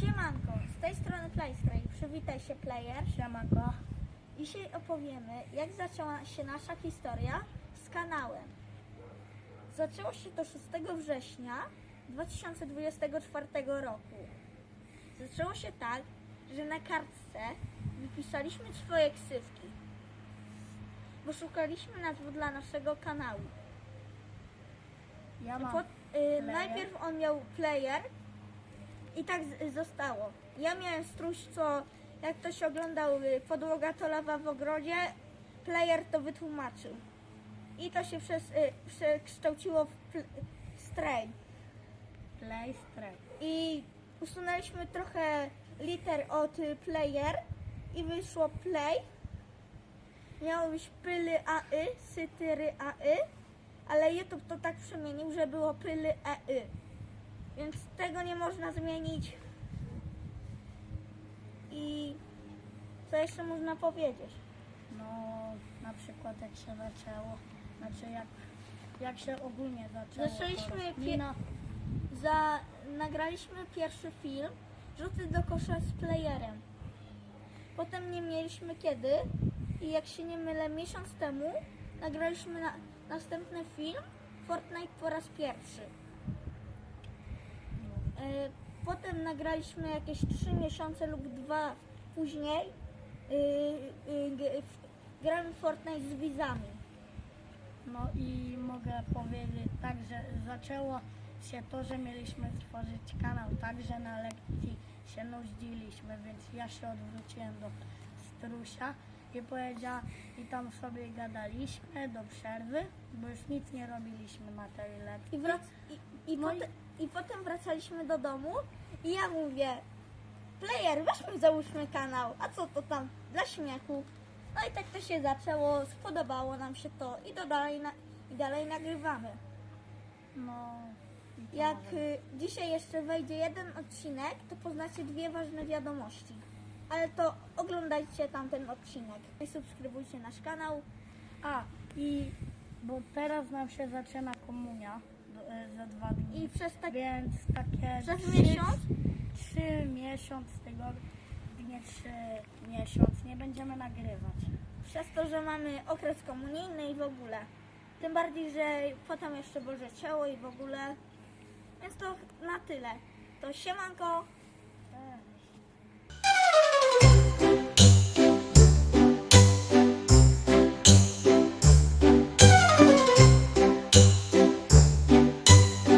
Siemanko, z tej strony PlayStray. Przywitaj się player. Siemanko. Dzisiaj opowiemy, jak zaczęła się nasza historia z kanałem. Zaczęło się to 6 września 2024 roku. Zaczęło się tak, że na kartce wypisaliśmy swoje ksywki, bo szukaliśmy nazwy dla naszego kanału. Ja mam. Po, y, najpierw on miał player i tak z, zostało. Ja miałem struś, co jak ktoś oglądał y, podłoga to lawa w ogrodzie, player to wytłumaczył. I to się przez, y, przekształciło w, pl, w. Play Stray. I usunęliśmy trochę liter od y, player i wyszło play. Miało być pyly AY, sytyry AY, ale YouTube to tak przemienił, że było pyly EY. Więc tego nie można zmienić. I co jeszcze można powiedzieć? No, na przykład jak się zaczęło, znaczy jak, jak się ogólnie zaczęło. Zaczęliśmy rozkmina. Za, nagraliśmy pierwszy film, rzuty do kosza z playerem. Potem nie mieliśmy kiedy i jak się nie mylę, miesiąc temu nagraliśmy na, następny film, Fortnite po raz pierwszy. Potem nagraliśmy jakieś 3 miesiące lub dwa później y, y, g- w- gramy Fortnite z widzami. No i mogę powiedzieć tak, że zaczęło się to, że mieliśmy stworzyć kanał, także na lekcji się nudziliśmy, więc ja się odwróciłem do strusia i powiedziała, i tam sobie gadaliśmy do przerwy, bo już nic nie robiliśmy na tej lekcji. I, wrac- i, i, No i- potem, i potem wracaliśmy do domu i ja mówię, player, weźmy załóżmy kanał, a co to tam, dla śmiechu. No i tak to się zaczęło, spodobało nam się to i to dalej, na, i dalej nagrywamy. No, Jak y, dzisiaj jeszcze wejdzie jeden odcinek, to poznacie dwie ważne wiadomości. Ale to oglądajcie tamten odcinek i subskrybujcie nasz kanał. A, i bo teraz nam się zaczyna komunia za dwa dni. I przez tak Więc takie przez trzy, miesiąc trzy miesiąc tego nie trzy miesiąc nie będziemy nagrywać. Przez to, że mamy okres komunijny i w ogóle. Tym bardziej, że potem jeszcze Boże Ciało i w ogóle. Więc to na tyle. To siemanko,